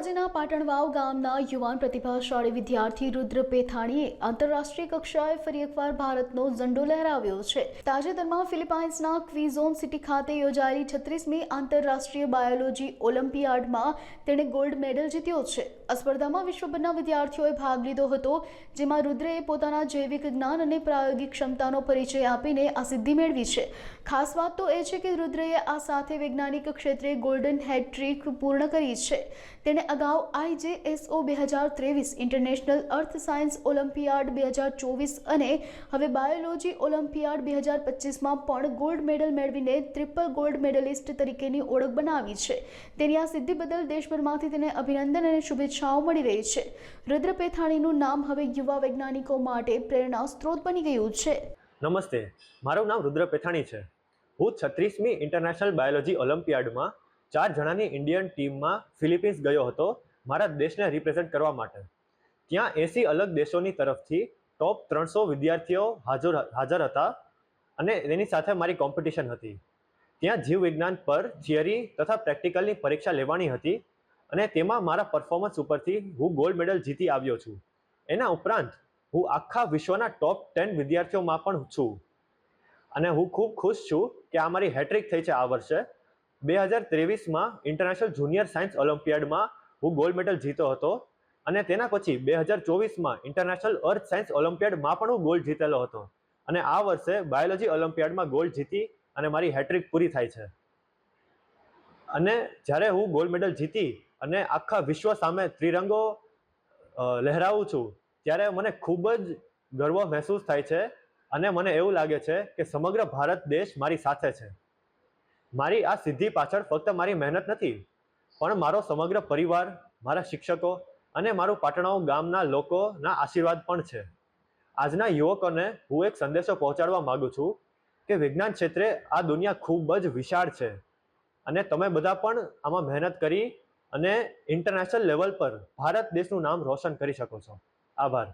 ધોરાજીના પાટણવાવ ગામના યુવાન પ્રતિભાશાળી વિદ્યાર્થી રુદ્ર પેથાણીએ આંતરરાષ્ટ્રીય કક્ષાએ ફરી એકવાર ભારતનો ઝંડો લહેરાવ્યો છે. તાજેતરમાં ફિલિપાઇન્સના ક્વિઝોન સિટી ખાતે યોજાયેલી છત્રીસમી આંતરરાષ્ટ્રીય બાયોલોજી ઓલિમ્પિયાડમાં તેણે ગોલ્ડ મેડલ જીત્યો છે. આ સ્પર્ધામાં વિશ્વભરના વિદ્યાર્થીઓએ ભાગ લીધો હતો, જેમાં રુદ્રએ પોતાના જૈવિક જ્ઞાન અને પ્રાયોગિક ક્ષમતાનો પરિચય આપીને આ સિદ્ધિ મેળવી છે. ખાસ વાત તો એ છે કે રુદ્રએ આ સાથે વૈજ્ઞાનિક ક્ષેત્રે ગોલ્ડન હેટ્રિક પૂર્ણ કરી છે. તેણે અગાઉ આઈજેએસઓ બે હજાર ત્રેવીસ, ઇન્ટરનેશનલ અર્થ સાયન્સ ઓલિમ્પિયાડ બે હજાર ચોવીસ અને હવે બાયોલોજી ઓલિમ્પિયાડ બે હજાર પચીસમાં પણ ગોલ્ડ મેડલ મેળવીને ટ્રિપલ ગોલ્ડ મેડલિસ્ટ તરીકેની ઓળખ બનાવી છે. તેની આ સિદ્ધિ બદલ દેશભરમાંથી તેને અભિનંદન અને શુભેચ્છાઓ મળી રહી છે. રુદ્ર પેથાણીનું નામ હવે યુવા વૈજ્ઞાનિકો માટે પ્રેરણા સ્ત્રોત બની ગયું છે. નમસ્તે, મારું નામ રુદ્ર પેથાણી છે. હું છત્રીસમી ઇન્ટરનેશનલ બાયોલોજી ઓલિમ્પિયાડમાં ચાર જણાની ઇન્ડિયન ટીમમાં ફિલિપિન્સ ગયો હતો, મારા દેશને રિપ્રેઝેન્ટ કરવા માટે. ત્યાં એંસી અલગ દેશોની તરફથી ટોપ ત્રણસો વિદ્યાર્થીઓ હાજર હાજર હતા અને એની સાથે મારી કોમ્પિટિશન હતી. ત્યાં જીવવિજ્ઞાન પર થિયરી તથા પ્રેક્ટિકલની પરીક્ષા લેવાની હતી અને તેમાં મારા પરફોર્મન્સ ઉપરથી હું ગોલ્ડ મેડલ જીતી આવ્યો છું. એના ઉપરાંત, હું આખા વિશ્વના ટોપ ટેન વિદ્યાર્થીઓમાં પણ છું. અને હું ખૂબ ખુશ છું કે આ મારી હેટ્રિક થઈ છે આ વર્ષે. બે હજાર ત્રેવીસમાં ઇન્ટરનેશનલ જુનિયર સાયન્સ ઓલિમ્પિયાડમાં હું ગોલ્ડ મેડલ જીતો હતો અને તેના પછી બે હજાર ચોવીસમાં ઇન્ટરનેશનલ અર્થ સાયન્સ ઓલિમ્પિયાડમાં પણ હું ગોલ્ડ જીતેલો હતો. અને આ વર્ષે બાયોલોજી ઓલિમ્પિયાડમાં ગોલ્ડ જીતી અને મારી હેટ્રિક પૂરી થાય છે. અને જ્યારે હું ગોલ્ડ મેડલ જીતી અને આખા વિશ્વ સામે ત્રિરંગો લહેરાવું છું, ત્યારે મને ખૂબ જ ગર્વ મહેસૂસ થાય છે અને મને એવું લાગે છે કે સમગ્ર ભારત દેશ મારી સાથે છે. મારી આ સિદ્ધિ પાછળ ફક્ત મારી મહેનત નથી, પણ મારો સમગ્ર પરિવાર, મારા શિક્ષકો અને મારું પાટણાઓ ગામના લોકોના આશીર્વાદ પણ છે. આજના યુવકોને હું એક સંદેશો પહોંચાડવા માંગુ છું કે વિજ્ઞાન ક્ષેત્રે આ દુનિયા ખૂબ જ વિશાળ છે અને તમે બધા પણ આમાં મહેનત કરી અને ઇન્ટરનેશનલ લેવલ પર ભારત દેશનું નામ રોશન કરી શકો છો. આભાર.